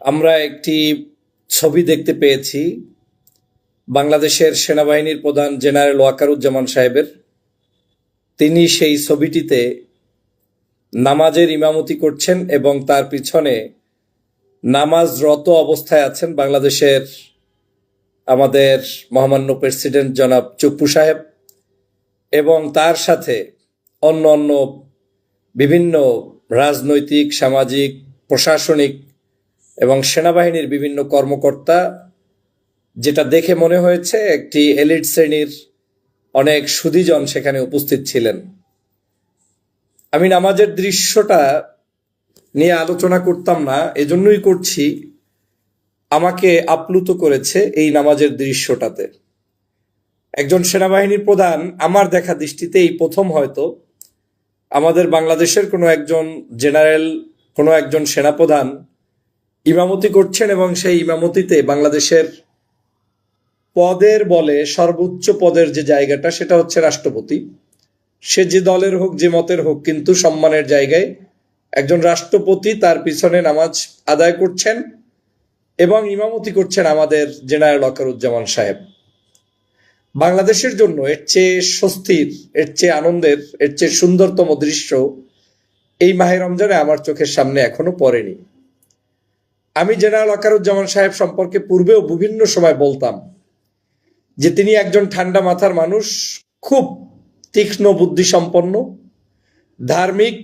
আমরা একটি ছবি দেখতে পেয়েছি বাংলাদেশের সেনাবাহিনীর প্রধান জেনারেল ওয়াকারুজ্জামান সাহেবের। তিনি সেই ছবিটিতে নামাজের ইমামতি করছেন এবং তার পিছনে নামাজরত অবস্থায় আছেন বাংলাদেশের আমাদের মহামান্য প্রেসিডেন্ট জনাব চুপ্পু সাহেব এবং তার সাথে অন্য অন্য বিভিন্ন রাজনৈতিক, সামাজিক, প্রশাসনিক এবং সেনাবাহিনীর বিভিন্ন কর্মকর্তা, যেটা দেখে মনে হয়েছে একটি এলিট শ্রেণির অনেক সুদীজন সেখানে উপস্থিত ছিলেন। আমি নামাজের দৃশ্যটা নিয়ে আলোচনা করতাম না, এজন্যই করছি। আমাকে আপ্লুত করেছে এই নামাজের দৃশ্যটাতে। একজন সেনাবাহিনীর প্রধান, আমার দেখা দৃষ্টিতে এই প্রথম হয়তো। আমাদের বাংলাদেশের কোনো একজন জেনারেল, কোনো একজন সেনাপ্রধান ইমামতি করছেন এবং সেই ইমামতিতে বাংলাদেশের পদের বলে সর্বোচ্চ পদের যে জায়গাটা, সেটা হচ্ছে রাষ্ট্রপতি। সে যে দলের হোক, যে মতের হোক, কিন্তু সম্মানের জায়গায় একজন রাষ্ট্রপতি তার পিছনে নামাজ আদায় করছেন এবং ইমামতি করছেন আমাদের জেনারেল অকারুজ্জামান সাহেব। বাংলাদেশের জন্য এর চেয়ে স্বস্তির, এর চেয়ে আনন্দের, এর চেয়ে সুন্দরতম দৃশ্য এই মাহে রমজানে আমার চোখের সামনে এখনও পড়েনি। আমি জেনারেল আকারুজ্জামান সাহেব সম্পর্কে পূর্বেও বিভিন্ন সময় বলতাম যে তিনি একজন ঠান্ডা মাথার মানুষ, খুব তীক্ষ্ণ বুদ্ধি সম্পন্ন ধার্মিক,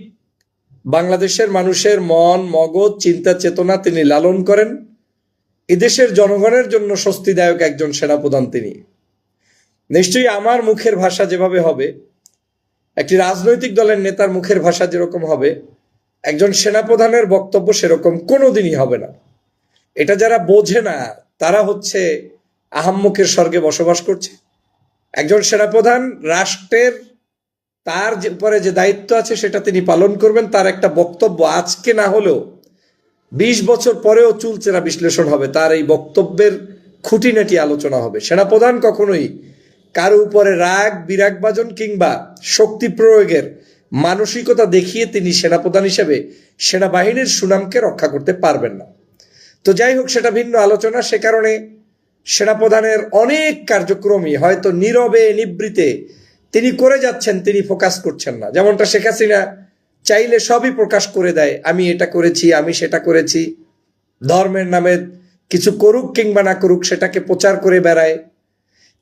বাংলাদেশের মানুষের মন, মগজ, চিন্তা, চেতনা তিনি লালন করেন। এদেশের জনগণের জন্য স্বস্তিদায়ক একজন সেনাপ্রধান তিনি। নিশ্চয়ই আমার মুখের ভাষা যেভাবে হবে, একটি রাজনৈতিক দলের নেতার মুখের ভাষা যেরকম হবে, একজন সেনাপ্রধানের বক্তব্য সেরকম কোনোদিনই হবে না। এটা যারা বোঝে না, তারা হচ্ছে আহাম্মকের স্বর্গে বসবাস করছে। একজন সেনাপ্রধান রাষ্ট্রের তার যে উপরে যে দায়িত্ব আছে, সেটা তিনি পালন করবেন। তার একটা বক্তব্য আজকে না হলেও বিশ বছর পরেও চুলচেরা বিশ্লেষণ হবে। তার এই বক্তব্যের খুঁটিনাটি আলোচনা হবে। সেনাপ্রধান কখনোই কারও উপরে রাগ বিরাগ বাজন কিংবা শক্তি প্রয়োগের মানসিকতা দেখিয়ে তিনি সেনাপ্রধান হিসেবে সেনাবাহিনীর সুনামকে রক্ষা করতে পারবেন না। তো যাই হোক, সেটা ভিন্ন আলোচনা। সে কারণে সেনাপ্রধানের অনেক কার্যক্রমই হয়তো নীরবে, নিবৃতে তিনি করে যাচ্ছেন, তিনি ফোকাস করছেন না। যেমনটা শেখ হাসিনা চাইলে সবই প্রকাশ করে দেয়, আমি এটা করেছি, আমি সেটা করেছি। ধর্মের নামে কিছু করুক কিংবা না করুক, সেটাকে প্রচার করে বেড়ায়।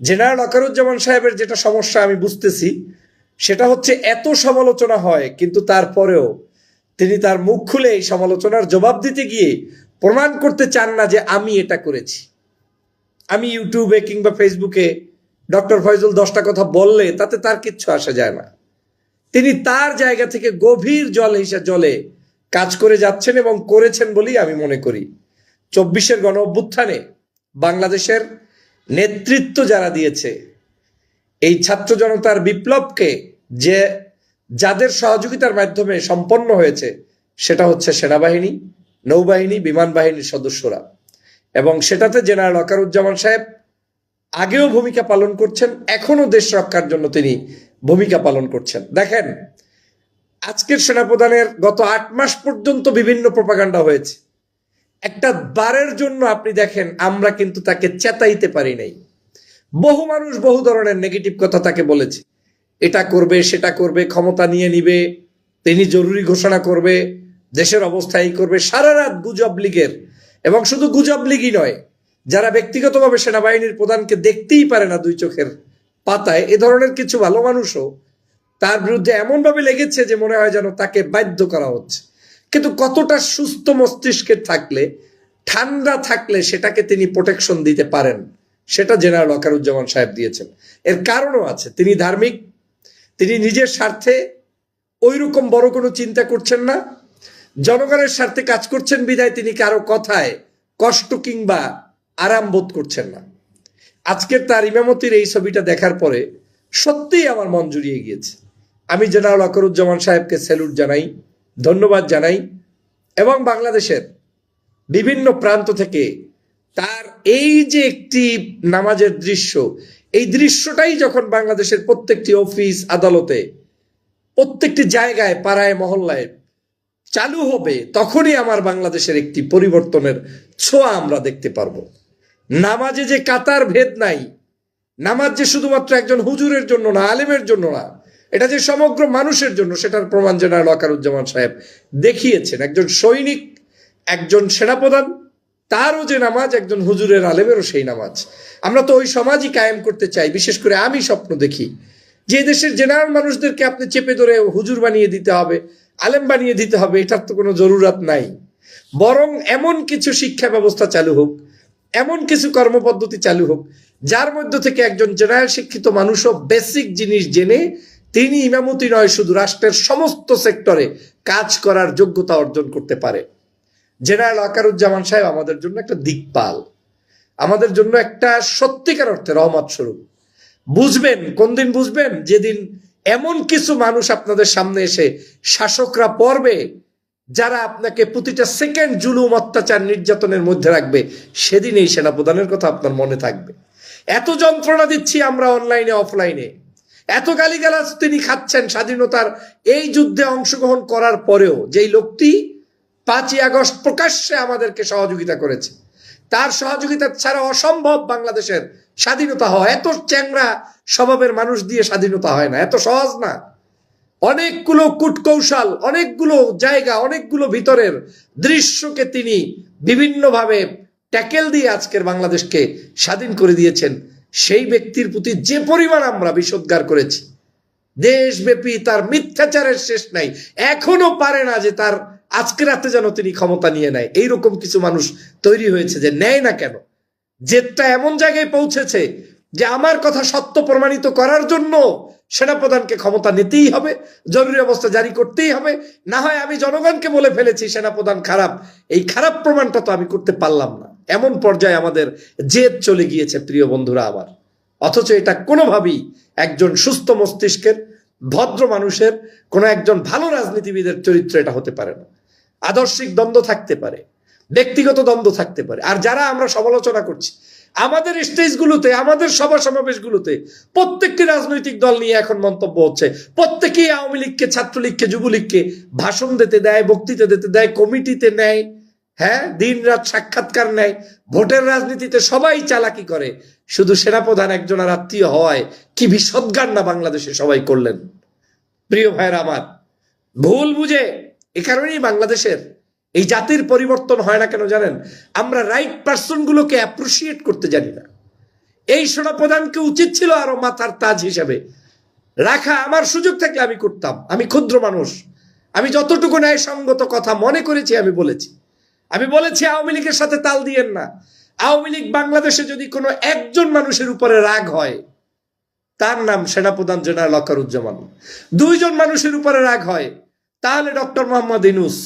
জেনারেল অকারুজ্জামান সাহেবের যেটা সমস্যা আমি বুঝতেছি, সেটা হচ্ছে এত সমালোচনা হয়, কিন্তু তারপরেও তিনি তার মুখ খুলে এই সমালোচনার জবাব দিতে গিয়ে প্রমাণ করতে চান না যে আমি এটা করেছি। আমি ইউটিউবে কিংবা ফেসবুকে ডক্টর ফয়জুল দশটা কথা বললে তাতে তার কিচ্ছু আসা যায় না। তিনি তার জায়গা থেকে গভীর জল হিসেবে জলে কাজ করে যাচ্ছেন এবং করেছেন বলেই আমি মনে করি। চব্বিশের গণ অভ্যুত্থানে বাংলাদেশের নেতৃত্ব যারা দিয়েছে, এই ছাত্র জনতার বিপ্লবকে যে যাদের সহযোগিতার মাধ্যমে সম্পন্ন হয়েছে, সেটা হচ্ছে সেনাবাহিনী নৌবাহিনী, বিমান বাহিনীর সদস্যরা। এবং সেটাতে জেনারেল অকারুজ্জামান সাহেব আগেও ভূমিকা পালন করছেন এখনও দেশ রক্ষার জন্য তিনি ভূমিকা পালন করছেন। দেখেন, আজকের সেনাপ্রধানের গত আট মাস পর্যন্ত বিভিন্ন প্রপাগান্ডা হয়েছে। একটা বারের জন্য আপনি দেখেন, আমরা কিন্তু তাকে চেতাইতে পারি নাই। বহু মানুষ বহু ধরনের নেগেটিভ কথা তাকে বলেছে। এটা করবে, সেটা করবে, ক্ষমতা নিয়ে নিবে, তিনি জরুরি ঘোষণা করবে দেশের অবস্থা এই করবে সারা রাত গুজব লীগের। এবং শুধু গুজব লীগই নয়, যারা ব্যক্তিগতভাবে সেনাবাহিনীর প্রধানকে দেখতেই পারে না দুই চোখের পাতায়, এ ধরনের কিছু ভালো মানুষও তার বিরুদ্ধে এমনভাবে লেগেছে যে মনে হয় যেন তাকে বাধ্য করা হচ্ছে। কিন্তু কতটা সুস্থ মস্তিষ্কের থাকলে, ঠান্ডা থাকলে সেটাকে তিনি প্রোটেকশন দিতে পারেন, সেটা জেনারেল অকারুজ্জামান সাহেব দিয়েছেন। এর কারণও আছে, তিনি ধার্মিক, তিনি নিজের স্বার্থে ওই রকম বড় কোনো চিন্তা করছেন না। জনগণের স্বার্থে কাজ করছেন বিদায় তিনি কারও কথায় কষ্ট কিংবা আরাম বোধ করছেন না। আজকের তার ইমামতির এই ছবিটা দেখার পরে সত্যিই আমার মন জুড়িয়ে গিয়েছে। আমি জেনারেল আকরুজ্জামান সাহেবকে স্যালুট জানাই, ধন্যবাদ জানাই এবং বাংলাদেশের বিভিন্ন প্রান্ত থেকে তার এই যে একটি নামাজের দৃশ্য, এই দৃশ্যটাই যখন বাংলাদেশের প্রত্যেকটি অফিস আদালতে, প্রত্যেকটি জায়গায়, পাড়ায়, মহল্লায় চালু হবে, তখনই আমার বাংলাদেশের একটি পরিবর্তনের ছোঁয়া আমরা দেখতে পারব। নামাজে যে কাতার ভেদ নাই, নামাজ যে শুধুমাত্র একজন হুজুরের জন্য না, আলেমের জন্য না, এটা যে সমগ্র মানুষের জন্য, সেটার প্রমাণ জেনারেল ওয়াকারুজ্জামান সাহেব দেখিয়েছেন। একজন সৈনিক, একজন সেনাপ্রধান, তারও যে নামাজ, একজন হুজুরের, আলেমেরও সেই নামাজ। আমরা তো ওই সমাজই কায়েম করতে চাই, বিশেষ করে আমি স্বপ্ন দেখি। যে দেশের জেনারেল মানুষদেরকে আপনি চেপে ধরে হুজুর বানিয়ে দিতে হবে আলেম বানিয়ে দিতে হবে, এটার তো কোনো জরুরত নাই। বরং এমন কিছু শিক্ষা ব্যবস্থা চালু হোক, এমন কিছু কর্মপদ্ধতি চালু হোক, যার মধ্য থেকে একজন জেনারেল শিক্ষিত মানুষও বেসিক জিনিস জেনে তিনি ইমামতি নয়, শুধু রাষ্ট্রের সমস্ত সেক্টরে কাজ করার যোগ্যতা অর্জন করতে পারে। জেনারেল আকারুজ্জামান সাহেব আমাদের জন্য একটা দিকপাল। আমাদের জন্য একটা সত্যিকার অর্থে রহমত স্বরূপ। বুঝবেন কোন দিন বুঝবেন? যেদিন এমন কিছু মানুষ আপনাদের সামনে এসে শাসকরা পড়বে, যারা আপনাকে প্রতিটা সেকেন্ড জুলুম অত্যাচার নির্যাতনের মধ্যে রাখবে সেদিন এই সেনাপ্রধানের কথা আপনার মনে থাকবে। এত যন্ত্রণা দিচ্ছি আমরা অনলাইনে, অফলাইনে। এত গালিগালাজ তিনি খাচ্ছেন স্বাধীনতার এই যুদ্ধে অংশগ্রহণ করার পরেও, যেই লোকটি পাঁচই আগস্ট প্রকাশ্যে আমাদেরকে সহযোগিতা করেছে। তার সহযোগিতা ছাড়া অসম্ভব বাংলাদেশের স্বাধীনতা হয় এত চ্যাংরা স্বভাবের মানুষ দিয়ে স্বাধীনতা হয় না। এত সহজ না। অনেকগুলো কূটকৌশল, অনেকগুলো জায়গা, অনেকগুলো ভিতরের দৃশ্যকে তিনি বিভিন্নভাবে ট্যাকেল দিয়ে আজকের বাংলাদেশকে স্বাধীন করে দিয়েছেন। সেই ব্যক্তির প্রতি যে পরিমাণ আমরা বিষোদ্গার করেছি, দেশব্যাপী তার মিথ্যাচারের শেষ নাই। এখনও পারে না যে তার আজকে রাতে যেন তিনি ক্ষমতা নিয়ে নেয়। এইরকম কিছু মানুষ তৈরি হয়েছে যে নেয় না কেন। জেদটা এমন জায়গায় পৌঁছেছে যে আমার কথা সত্য প্রমাণিত করার জন্য সেনাপ্রধানকে ক্ষমতা নিতেই হবে, জরুরি অবস্থা জারি করতেই হবে। না হয় আমি জনগণকে বলে ফেলেছি সেনাপ্রধান খারাপ। এই খারাপ প্রমাণটা তো আমি করতে পারলাম না। এমন পর্যায়ে আমাদের জেদ চলে গিয়েছে, প্রিয় বন্ধুরা আমার। অথচ এটা কোনোভাবেই একজন সুস্থ মস্তিষ্কের, ভদ্র মানুষের, কোনো একজন ভালো রাজনীতিবিদের চরিত্র এটা হতে পারে না। আদর্শিক দ্বন্দ্ব থাকতে পারে, ব্যক্তিগত দ্বন্দ্ব থাকতে পারে। আর যারা আমরা সমালোচনা করছি আমাদের স্টেজগুলোতে, আমাদের সভা সমাবেশগুলোতে প্রত্যেকটি রাজনৈতিক দল নিয়ে এখন মন্তব্য হচ্ছে। প্রত্যেকেই আওয়ামী লীগকে, ছাত্রলীগকে, যুবলীগকে ভাষণ দিতে দেয়, বক্তৃতা দিতে দেয়, কমিটিতে নেয় হ্যাঁ? দিন রাত সাক্ষাৎকার নেয়, ভোটের রাজনীতিতে সবাই চালাকি করে। শুধু সেনাপ্রধান একজনের আত্মীয় হওয়ায় কি বিসদ্গার না বাংলাদেশে সবাই করলেন? প্রিয় ভাইয়ের আমার, ভুল বুঝে, এ কারণেই বাংলাদেশের এই জাতির পরিবর্তন হয় না কেন জানেন? আমরা রাইট পার্সনগুলোকে অ্যাপ্রিসিয়েট করতে জানি না। এই সেনাপ্রধানকে উচিত ছিল আরও মাথার তাজ হিসাবে। রাখা আমার সুযোগ থাকলে আমি করতাম। আমি ক্ষুদ্র মানুষ। আমি যতটুকু ন্যায়সঙ্গত কথা মনে করেছি, আমি বলেছি। আমি বলেছি, আওয়ামী লীগের সাথে তাল দিয়েন না। আওয়ামী লীগ বাংলাদেশে যদি কোনো একজন মানুষের উপরে রাগ হয়, তার নাম সেনাপ্রধান জেনারেল অকারুজ্জামান দুইজন মানুষের উপরে রাগ হয়, তাহলে ডক্টর মোহাম্মদ ইনুস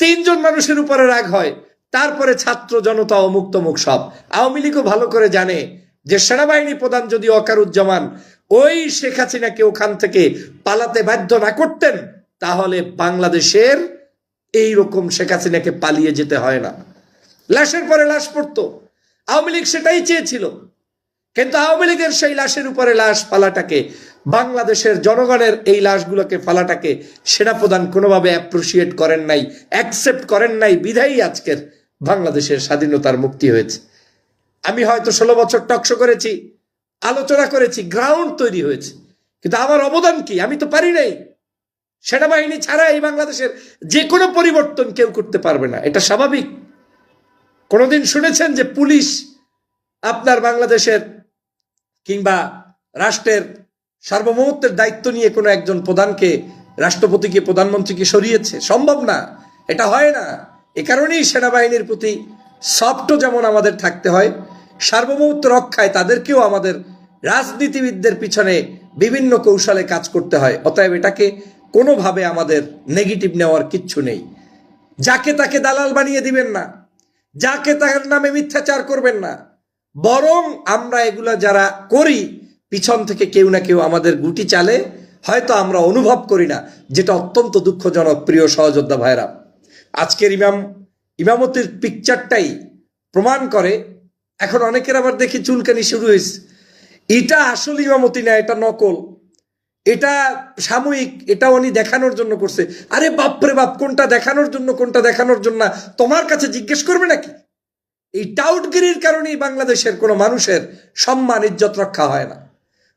তিনজন মানুষের উপরে রাগ হয়, তারপরে ছাত্র জনতা ও মুক্তমুখ সব। আওয়ামী লীগও ভালো করে জানে যে সেনাবাহিনী প্রধান যদি অকারুজ্জামান ওই শেখ হাসিনাকে ওখান থেকে পালাতে বাধ্য না করতেন, তাহলে বাংলাদেশের এই রকম শেখ হাসিনাকে পালিয়ে যেতে হয় না। লাশের পরে লাশ পড়তো। আওয়ামী লীগ সেটাই চেয়েছিল। কিন্তু আওয়ামী লীগের সেই লাশের উপরে লাশ ফালাটাকে বাংলাদেশের জনগণের এই লাশগুলোকে ফালাটাকে সেনাপ্রধান কোনোভাবে অ্যাপ্রিসিয়েট করেন নাই অ্যাকসেপ্ট করেন নাই, বিধায়ী আজকের বাংলাদেশের স্বাধীনতার মুক্তি হয়েছে। আমি হয়তো ষোলো বছর টকশো করেছি, আলোচনা করেছি গ্রাউন্ড তৈরি হয়েছে, কিন্তু আমার অবদান কি? আমি তো পারি নাই। সেনাবাহিনী ছাড়া এই বাংলাদেশের যে কোনো পরিবর্তন কেউ করতে পারবে না, এটা স্বাভাবিক। কোনোদিন শুনেছেন যে পুলিশ আপনার বাংলাদেশের কিংবা রাষ্ট্রের সার্বভৌমত্বের দায়িত্ব নিয়ে কোনো একজন প্রধানকে, রাষ্ট্রপতিকে, প্রধানমন্ত্রীকে সরিয়েছে? সম্ভব না। এটা হয় না। এ কারণেই সেনাবাহিনীর প্রতি সফটও যেমন আমাদের থাকতে হয়, সার্বভৌমত্ব রক্ষায় তাদেরকেও আমাদের রাজনীতিবিদদের পিছনে বিভিন্ন কৌশলে কাজ করতে হয়। অতএব এটাকে কোনোভাবে আমাদের নেগেটিভ নেওয়ার কিচ্ছু নেই। যাকে তাকে দালাল বানিয়ে দিবেন না, যাকে তার নামে মিথ্যাচার করবেন না। বরং আমরা এগুলা যারা করি পিছন থেকে কেউ না কেউ আমাদের গুটি চালে হয়তো আমরা অনুভব করি না যেটা অত্যন্ত দুঃখজনক প্রিয় সহযোদ্ধা ভাইরা আজকের ইমাম ইমামতির পিকচারটাই প্রমাণ করে এখন অনেকের আবার দেখি চুলকানি শুরু হয়েছে এটা আসল ইমামতি না এটা নকল। এটা সাময়িক এটা উনি দেখানোর জন্য করছে। আরে বাপরে বাপ কোনটা দেখানোর জন্য কোনটা দেখানোর জন্য না, তোমার কাছে জিজ্ঞেস করবে নাকি? এই টাউটগিরির কারণেই বাংলাদেশের কোনো মানুষের সম্মান ইজ্জত রক্ষা হয় না।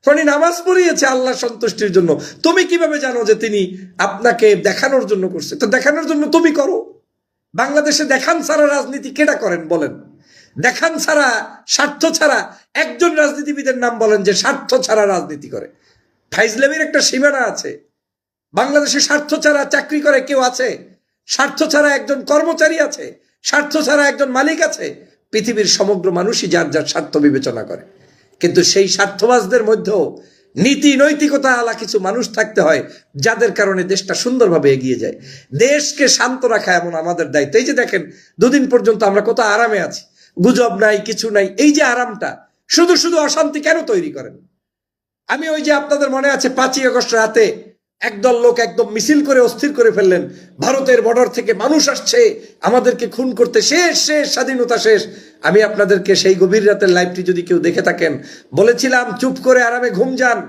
উনি নামাজ পড়িয়েছে আল্লাহ সন্তুষ্টির জন্য। তুমি কীভাবে জানো যে তিনি আপনাকে দেখানোর জন্য করছে? তো দেখানোর জন্য তুমি করো। বাংলাদেশে দেখান ছাড়া রাজনীতি কেটা করেন বলেন? দেখান ছাড়া, স্বার্থ ছাড়া একজন রাজনীতিবিদের নাম বলেন যে স্বার্থ ছাড়া রাজনীতি করে। ফাইজলামির একটা সীমানা আছে। বাংলাদেশে স্বার্থ ছাড়া চাকরি করে কেউ আছে? স্বার্থ ছাড়া একজন কর্মচারী আছে? স্বার্থ ছাড়া একজন মালিক আছে? পৃথিবীর সমগ্র মানুষই যার যার স্বার্থ বিবেচনা করে। কিন্তু সেই স্বার্থবাজদের মধ্যেও নীতি, নৈতিকতা আলা কিছু মানুষ থাকতে হয়, যাদের কারণে দেশটা সুন্দরভাবে এগিয়ে যায়। দেশকে শান্ত রাখা এমন আমাদের দায়িত্ব। এই যে দেখেন, দুদিন পর্যন্ত আমরা কত আরামে আছি। গুজব নাই, কিছু নাই। এই যে আরামটা, শুধু শুধু অশান্তি কেন তৈরি করেন? আমি ওই যে আপনাদের মনে আছে, পাঁচই আগস্ট রাতে একদল লোক একদম মিছিল করে অস্থির করে ফেললেন। ভারতের বর্ডার থেকে মানুষ আসছে, আমাদেরকে খুন করতে শেষ শেষ, স্বাধীনতা শেষ। আমি আপনাদেরকে সেই গভীর রাতের লাইভটি যদি কেউ দেখে থাকেন, বলেছিলাম, চুপ করে আরামে ঘুম যান।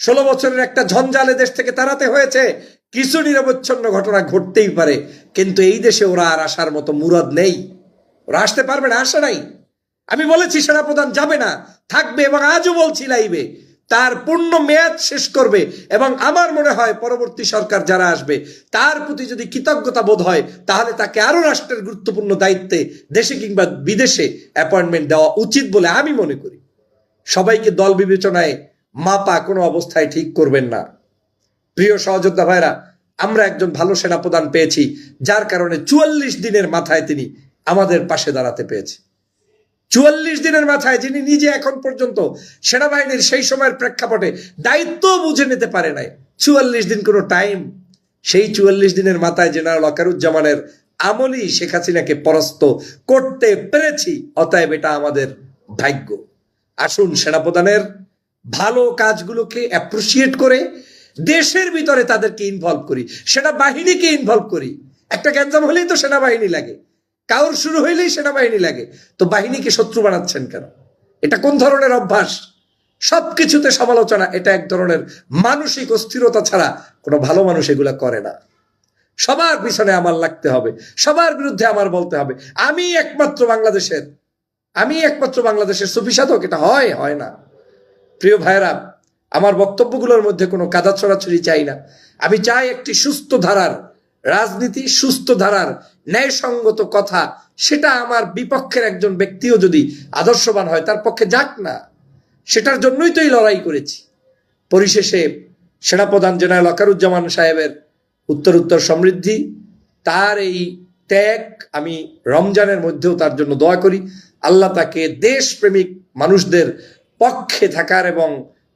ষোলো বছরের একটা ঝঞ্ঝালে দেশ থেকে তাড়াতে হয়েছে। কিছু নিরবচ্ছন্ন ঘটনা ঘটতেই পারে, কিন্তু এই দেশে ওরা আর আসার মতো মুরাদ নেই। ওরা আসতে পারবে না, আসে নাই। আমি বলেছি, সেনাপ্রধান যাবে না, থাকবে এবং আজও বলছি লাইবে তার পূর্ণ মেয়াদ শেষ করবে এবং আমার মনে হয় পরবর্তী সরকার যারা আসবে, তার প্রতি যদি কৃতজ্ঞতা বোধ হয়, তাহলে তাকে আরও রাষ্ট্রের গুরুত্বপূর্ণ দায়িত্বে দেশে কিংবা বিদেশে অ্যাপয়েন্টমেন্ট দেওয়া উচিত বলে আমি মনে করি। সবাইকে দল বিবেচনায় মাপা কোনো অবস্থায় ঠিক করবেন না। প্রিয় সহযোদ্ধা ভাইরা, আমরা একজন ভালো সেনা সেনাপ্রধান পেয়েছি, যার কারণে চুয়াল্লিশ দিনের মাথায় তিনি আমাদের পাশে দাঁড়াতে পেয়েছে। চুয়াল্লিশ দিনের মাথায় যিনি নিজে এখন পর্যন্ত সেনাবাহিনীর সেই সময়ের প্রেক্ষাপটে দায়িত্ব বুঝে নিতে পারে নাই। চুয়াল্লিশ দিন কোনো টাইম সেই চুয়াল্লিশ দিনের মাথায় জেনারেল অকারুজ্জামানের আমলই শেখ হাসিনাকে পরাস্ত করতে পেরেছি। অতএব এটা আমাদের ভাগ্য। আসুন সেনাপ্রধানের ভালো কাজগুলোকে অ্যাপ্রিসিয়েট করে দেশের ভিতরে তাদেরকে ইনভলভ করি, সেনাবাহিনীকে ইনভলভ করি। একটা গ্যাঞ্জাম হলেই তো সেনাবাহিনী লাগে। কাউর শুরু হইলেই সেনাবাহিনী লাগে। তো বাহিনীকে শত্রু বানাচ্ছেন কেন? এটা কোন ধরনের অভ্যাস? সবকিছুতে সমালোচনা, এটা এক ধরনের মানসিক অস্থিরতা ছাড়া কোনো ভালো মানুষ এগুলা করে না। সবার পিছনে আমার লাগতে হবে, সবার বিরুদ্ধে আমার বলতে হবে। আমি একমাত্র বাংলাদেশের, আমি একমাত্র বাংলাদেশের সুফি সাধক, এটা হয় হয় না। প্রিয় ভাইরা আমার বক্তব্যগুলোর মধ্যে কোনো কাদা ছড়াছড়ি চাই না। আমি চাই একটি সুস্থ ধারার রাজনীতি সুস্থ ধারার ন্যায়সঙ্গত কথা, সেটা আমার বিপক্ষের একজন ব্যক্তিও যদি আদর্শবান হয়, তার পক্ষে যাক না, সেটার জন্যই তো এই লড়াই করেছি। পরিশেষে সেনাপ্রধান জেনারেল অকারুজ্জামান সাহেবের উত্তর উত্তর সমৃদ্ধি, তার এই ত্যাগ আমি রমজানের মধ্যেও তার জন্য দোয়া করি। আল্লাহ তাকে দেশপ্রেমিক মানুষদের পক্ষে থাকার এবং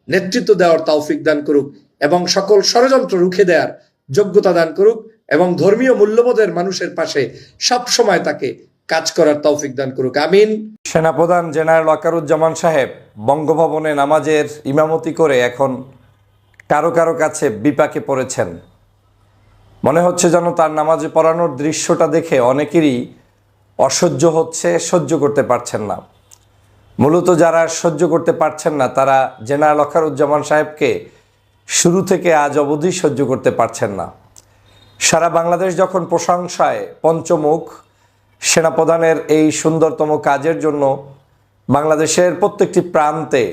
নেতৃত্ব দেওয়ার তৌফিক দান করুক এবং সকল ষড়যন্ত্র রুখে দেওয়ার যোগ্যতা দান করুক। এবং ধর্মীয় মূল্যবোধের মানুষের পাশে সব সময় তাকে কাজ করার তৌফিক দান করুক। আমিন। সেনাপ্রধান জেনারেল ওয়াকারুজ্জামান সাহেব বঙ্গভবনে নামাজের ইমামতি করে এখন কারও কারও কাছে বিপাকে পড়েছেন। মনে হচ্ছে যেন তার নামাজে পড়ানোর দৃশ্যটা দেখে অনেকেরই অসহ্য হচ্ছে, সহ্য করতে পারছেন না। মূলত যারা সহ্য করতে পারছেন না, তারা জেনারেল অখারুজ্জামান সাহেবকে শুরু থেকে আজ অবধি সহ্য করতে পারছেন না। সারা বাংলাদেশ যখন প্রশংসায় পঞ্চমুখ সেনাপ্রধানের এই সুন্দরতম কাজের জন্য বাংলাদেশের প্রত্যেকটি প্রান্তে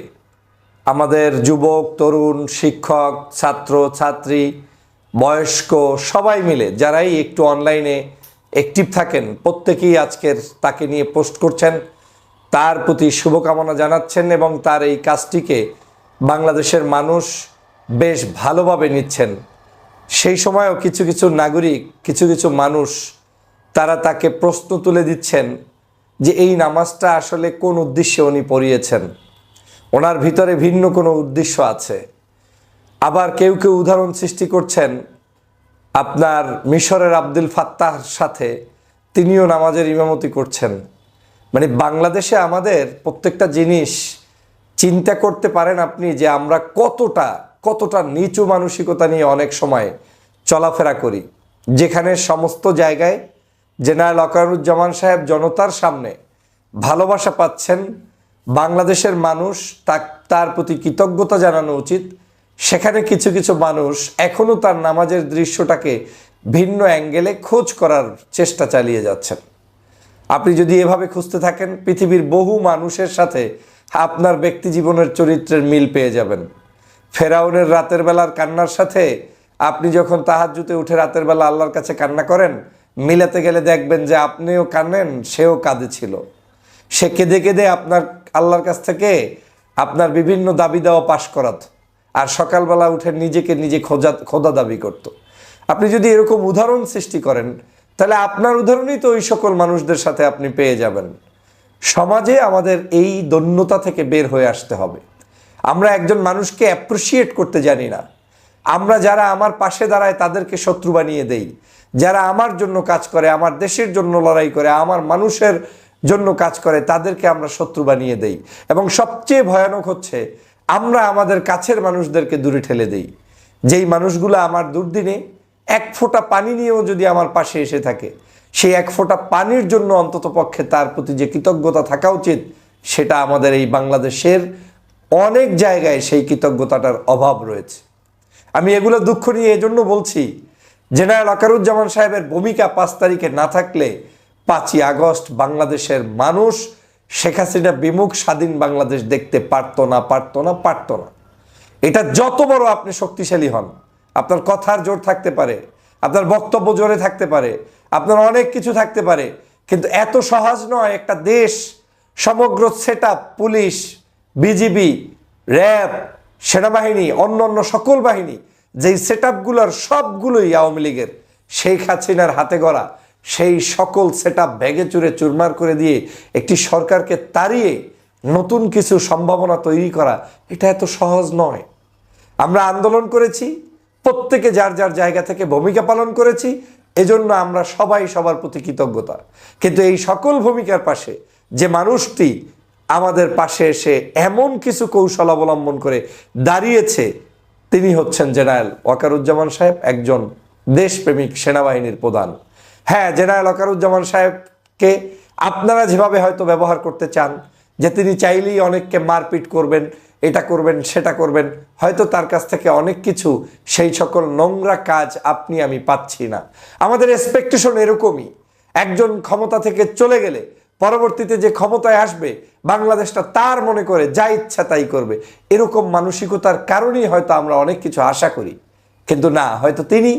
আমাদের যুবক, তরুণ, শিক্ষক, ছাত্র, ছাত্রী, বয়স্ক সবাই মিলে যারাই একটু অনলাইনে অ্যাক্টিভ থাকেন, প্রত্যেকেই আজকের তাকে নিয়ে পোস্ট করছেন। তার প্রতি শুভকামনা জানাচ্ছেন এবং তার এই কাজটিকে বাংলাদেশের মানুষ বেশ ভালোভাবে নিচ্ছেন। সেই সময়ও কিছু কিছু নাগরিক, কিছু কিছু মানুষ, তারা তাকে প্রশ্ন তুলে দিচ্ছেন যে এই নামাজটা আসলে কোন উদ্দেশ্যে উনি পড়িয়েছেন? ওনার ভিতরে ভিন্ন কোনো উদ্দেশ্য আছে। আবার কেউ কেউ উদাহরণ সৃষ্টি করছেন, আপনার মিশরের আব্দুল ফাত্তাহর সাথে তিনিও নামাজের ইমামতি করছেন। মানে বাংলাদেশে আমাদের প্রত্যেকটা জিনিস চিন্তা করতে পারেন আপনি যে আমরা কতটা কতটা নিচু মানসিকতা নিয়ে অনেক সময় চলাফেরা করি। যেখানে সমস্ত জায়গায় জেনারেল অকারুজ্জামান সাহেব জনতার সামনে ভালোবাসা পাচ্ছেন, বাংলাদেশের মানুষ তার প্রতি কৃতজ্ঞতা জানানো উচিত। সেখানে কিছু কিছু মানুষ এখনও তার নামাজের দৃশ্যটাকে ভিন্ন অ্যাঙ্গেলে খোঁজ করার চেষ্টা চালিয়ে যাচ্ছেন। আপনি যদি এভাবে খুঁজতে থাকেন, পৃথিবীর বহু মানুষের সাথে আপনার ব্যক্তি জীবনের চরিত্রের মিল পেয়ে যাবেন। ফেরাউনের রাতের বেলার কান্নার সাথে আপনি যখন তাহাজ্জুতে উঠে রাতের বেলা আল্লাহর কাছে কান্না করেন, মিলাতে গেলে দেখবেন যে আপনিও কান্নেন সেও কাঁদেছিল সে কেঁদে কেঁদে আপনার, আল্লাহর কাছ থেকে আপনার বিভিন্ন দাবি দেওয়া পাশ করাত আর সকালবেলা উঠে নিজেকে নিজে খোঁজা, খোদা দাবি করত। আপনি যদি এরকম উদাহরণ সৃষ্টি করেন, তাহলে আপনার উদাহরণই তো ওই সকল মানুষদের সাথে আপনি পেয়ে যাবেন। সমাজে আমাদের এই দন্যতা থেকে বের হয়ে আসতে হবে। আমরা একজন মানুষকে অ্যাপ্রিসিয়েট করতে জানি না। আমরা যারা আমার পাশে দাঁড়ায় তাদেরকে শত্রু বানিয়ে দেই। যারা আমার জন্য কাজ করে, আমার দেশের জন্য লড়াই করে, আমার মানুষের জন্য কাজ করে, তাদেরকে আমরা শত্রু বানিয়ে দেই। এবং সবচেয়ে ভয়ানক হচ্ছে, আমরা আমাদের কাছের মানুষদেরকে দূরে ঠেলে দেই। যেই মানুষগুলো আমার দুর্দিনে এক ফোঁটা পানি নিয়েও যদি আমার পাশে এসে থাকে, সেই এক ফোঁটা পানির জন্য অন্তত পক্ষে তার প্রতি যে কৃতজ্ঞতা থাকা উচিত, সেটা আমাদের এই বাংলাদেশের অনেক জায়গায় সেই কৃতজ্ঞতাটার অভাব রয়েছে। আমি এগুলো দুঃখ নিয়ে এজন্য বলছি, জেনারেল আকারুজ্জামান সাহেবের ভূমিকা পাঁচ তারিখে না থাকলে পাঁচই আগস্ট বাংলাদেশের মানুষ শেখ হাসিনা বিমুখ স্বাধীন বাংলাদেশ দেখতে পারতো না পারতো না পারতো না। এটা যত বড় আপনি শক্তিশালী হন, আপনার কথার জোর থাকতে পারে, আপনার বক্তব্য জোরে থাকতে পারে, আপনার অনেক কিছু থাকতে পারে, কিন্তু এত সহজ নয় একটা দেশ, সমগ্র সেট পুলিশ বিজিবি, র্যাব, সেনাবাহিনী অন্য অন্য সকল বাহিনী, যেই সেট আপগুলোর সবগুলোই আওয়ামী লীগের, শেখ হাসিনার হাতে গড়া, সেই সকল সেট আপ ভেঙে চুরে চুরমার করে দিয়ে একটি সরকারকে তাড়িয়ে নতুন কিছু সম্ভাবনা তৈরি করা, এটা এত সহজ নয়। আমরা আন্দোলন করেছি, প্রত্যেকে যার যার জায়গা থেকে ভূমিকা পালন করেছি, এজন্য আমরা সবাই সবার প্রতি কৃতজ্ঞতা। কিন্তু এই সকল ভূমিকার পাশে যে মানুষটি আমাদের পাশে এসে এমন কিছু কৌশল অবলম্বন করে দাঁড়িয়েছে, তিনি হচ্ছেন জেনারেল ওয়াকারুজ্জামান সাহেব, একজন দেশপ্রেমিক সেনাবাহিনীর প্রধান। হ্যাঁ জেনারেল ওয়াকারুজ্জামান সাহেবকে আপনারা যেভাবে হয়তো ব্যবহার করতে চান, যে তিনি চাইলেই অনেককে মারপিট করবেন, এটা করবেন, সেটা করবেন, হয়তো তার কাছ থেকে অনেক কিছু, সেই সকল নোংরা কাজ আপনি, আমি পাচ্ছি না। আমাদের এক্সপেকটেশন এরকমই। একজন ক্ষমতা থেকে চলে গেলে পরবর্তীতে যে ক্ষমতায় আসবে, বাংলাদেশটা তার মনে করে যা ইচ্ছা তাই করবে। এরকম মানসিকতার কারণেই হয়তো আমরা অনেক কিছু আশা করি। কিন্তু না, হয়তো তিনি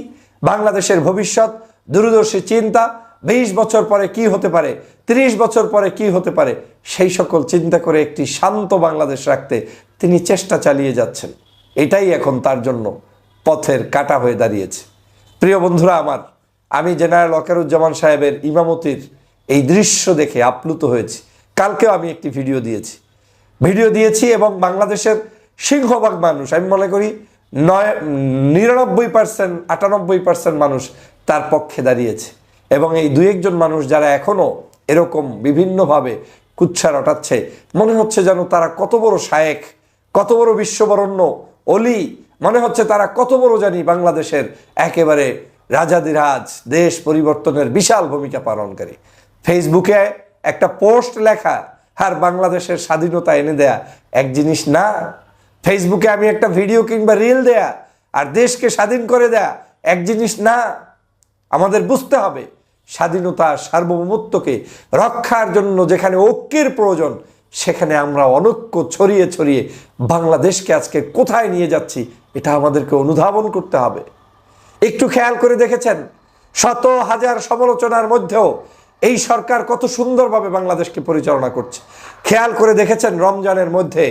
বাংলাদেশের ভবিষ্যৎ, দূরদর্শী চিন্তা, বিশ বছর পরে কি হতে পারে, ত্রিশ বছর পরে কি হতে পারে, সেই সকল চিন্তা করে একটি শান্ত বাংলাদেশ রাখতে তিনি চেষ্টা চালিয়ে যাচ্ছেন। এটাই এখন তার জন্য পথের কাটা হয়ে দাঁড়িয়েছে। প্রিয় বন্ধুরা আমার, আমি জেনারেল ওয়াকারুজ্জামান সাহেবের ইমামতির এই দৃশ্য দেখে আপ্লুত হয়েছি। কালকেও আমি একটি ভিডিও দিয়েছি। ভিডিও দিয়েছি এবং বাংলাদেশের সিংহভাগ মানুষ, আমি মনে করি নয়, নিরানব্বই পার্সেন্ট, আটানব্বই পার্সেন্ট মানুষ তার পক্ষে দাঁড়িয়েছে। এবং এই দু একজন মানুষ যারা এখনও এরকম বিভিন্নভাবে কুচ্ছা রটাচ্ছে মনে হচ্ছে যেন তারা কত বড় শায়েক, কত বড় বিশ্ববরণ্য, অলি, মনে হচ্ছে তারা কত বড় জানি বাংলাদেশের একেবারে রাজাদিরাজ, দেশ পরিবর্তনের বিশাল ভূমিকা পালনকারী। ফেসবুকে একটা পোস্ট লেখা আর বাংলাদেশের স্বাধীনতা এনে দেয়া। এক জিনিস না। ফেসবুকে আমি একটা ভিডিও কিংবা রিল দেয়া আর দেশকে স্বাধীন করে দেয়া, এক জিনিস না। আমাদের বুঝতে হবে, স্বাধীনতা সার্বভৌমত্বকে রক্ষার জন্য যেখানে ঐক্যের প্রয়োজন, সেখানে আমরা অনৈক্য ছড়িয়ে ছড়িয়ে বাংলাদেশকে আজকে কোথায় নিয়ে যাচ্ছি, এটা আমাদেরকে অনুধাবন করতে হবে। একটু খেয়াল করে দেখেছেন, শত হাজার সমালোচনার মধ্যেও এই সরকার কত সুন্দরভাবে বাংলাদেশকে পরিচালনা করছে। খেয়াল করে দেখেছেন রমজানের মধ্যে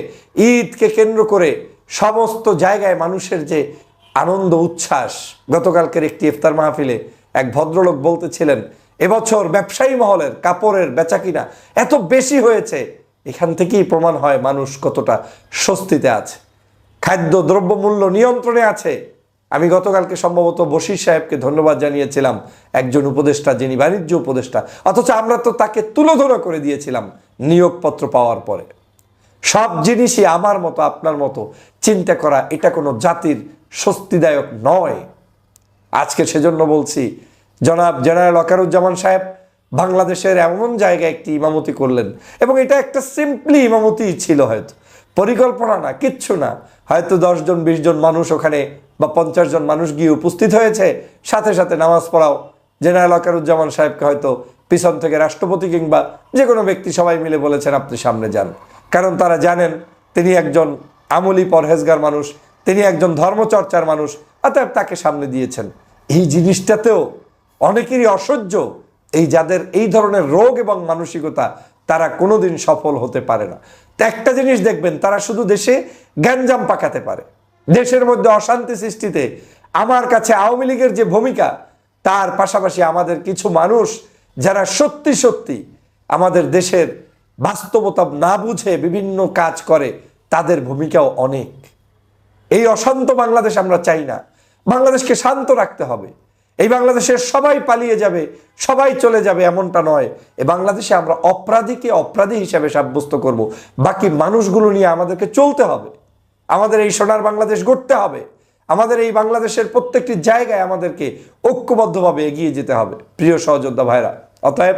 ঈদকে কেন্দ্র করে সমস্ত জায়গায় মানুষের যে আনন্দ, উচ্ছ্বাস। গতকালকের একটি ইফতার মাহফিলে এক ভদ্রলোক বলতেছিলেন, এবছর ব্যবসায়ী মহলের কাপড়ের বেচাকিনা এত বেশি হয়েছে। এখান থেকেই প্রমাণ হয় মানুষ কতটা স্বস্তিতে আছে। খাদ্য দ্রব্যমূল্য নিয়ন্ত্রণে আছে। আমি গতকালকে সম্ভবত বশির সাহেবকে ধন্যবাদ জানিয়েছিলাম, একজন উপদেষ্টা যিনি বাণিজ্য উপদেষ্টা। অথচ আমরা তো তাকে তুলোধনা করে দিয়েছিলাম নিয়োগপত্র পাওয়ার পরে। সব জিনিসই আমার মতো, আপনার মতো। চিন্তা করা, এটা কোনো জাতির স্বস্তিদায়ক নয়। আজকে সেজন্য বলছি, জনাব জেনারেল অকারুজ্জামান সাহেব, বাংলাদেশের এমন জায়গায় একটি ইমামতি করলেন। এবং এটা একটা সিম্পলি ইমামতি ছিল হয়তো। পরিকল্পনা না, কিচ্ছু না। হয়তো দশজন বিশ জন মানুষ ওখানে বা পঞ্চাশ জন মানুষ গিয়ে উপস্থিত হয়েছে, সাথে সাথে নামাজ পড়াও। জেনারেল আকারুজ্জামান সাহেবকে হয়তো পিছন থেকে রাষ্ট্রপতি কিংবা যে কোনো ব্যক্তি সবাই মিলে বলেছেন, আপনি সামনে যান। কারণ তারা জানেন, তিনি একজন আমলি পরহেজগার মানুষ, তিনি একজন ধর্মচর্চার মানুষ, অতএব তাকে সামনে দিয়েছেন। এই জিনিসটাতেও অনেকেরই অসহ্য, এই যাদের এই ধরনের রোগ এবং মানসিকতা, তারা কোনোদিন সফল হতে পারে না। একটা জিনিস দেখবেন, তারা শুধু দেশে গ্যাঞ্জাম পাকাতে পারে। দেশের মধ্যে অশান্তি সৃষ্টিতে আমার কাছে আওয়ামী লীগের যে ভূমিকা, তার পাশাপাশি আমাদের কিছু মানুষ যারা সত্যি সত্যি আমাদের দেশের বাস্তবতা না বুঝে বিভিন্ন কাজ করে, তাদের ভূমিকাও অনেক। এই অশান্ত বাংলাদেশ আমরা চাই না। বাংলাদেশকে শান্ত রাখতে হবে। এই বাংলাদেশের সবাই পালিয়ে যাবে, সবাই চলে যাবে এমনটা নয়। এ বাংলাদেশে আমরা অপরাধীকে অপরাধী হিসাবে সাব্যস্ত করব। বাকি মানুষগুলো নিয়ে আমাদেরকে চলতে হবে। আমাদের এই সোনার বাংলাদেশ গড়তে হবে। আমাদের এই বাংলাদেশের প্রত্যেকটি জায়গায় আমাদেরকে ঐক্যবদ্ধভাবে এগিয়ে যেতে হবে। প্রিয় সহযোদ্ধা ভাইরা, অতএব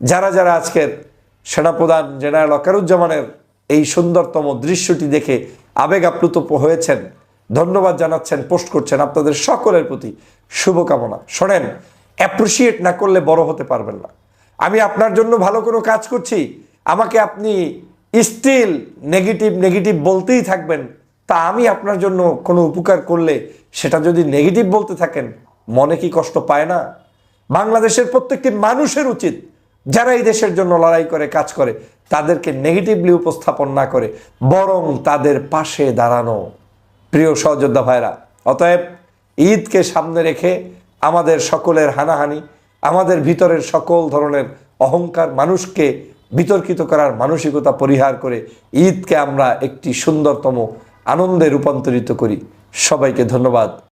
যারা যারা আজকের সেনাপ্রধান জেনারেল অকারুজ্জামানের এই সুন্দরতম দৃশ্যটি দেখে আবেগ আপ্লুত হয়েছেন ধন্যবাদ জানাচ্ছেন, পোস্ট করছেন। আপনাদের সকলের প্রতি শুভকামনা। শোনেন অ্যাপ্রিসিয়েট না করলে বড় হতে পারবেন না। আমি আপনার জন্য ভালো কোনো কাজ করছি, আমাকে আপনি স্টিল নেগেটিভ নেগেটিভ বলতেই থাকবেন, তা আমি আপনার জন্য কোনো উপকার করলে সেটা যদি নেগেটিভ বলতে থাকেন, মনে কি কষ্ট পায় না? বাংলাদেশের প্রত্যেকটি মানুষের উচিত, যারা এই দেশের জন্য লড়াই করে, কাজ করে, তাদেরকে নেগেটিভলি উপস্থাপন না করে, বরং তাদের পাশে দাঁড়ানো। প্রিয় সহযোদ্ধা ভাইরা, অতএব ঈদকে সামনে রেখে আমাদের সকলের হানাহানি, আমাদের ভিতরের সকল ধরনের অহংকার মানুষকে বিতর্কিত করার মানসিকতা পরিহার করে ঈদকে আমরা একটি সুন্দরতম আনন্দে রূপান্তরিত করি। সবাইকে ধন্যবাদ।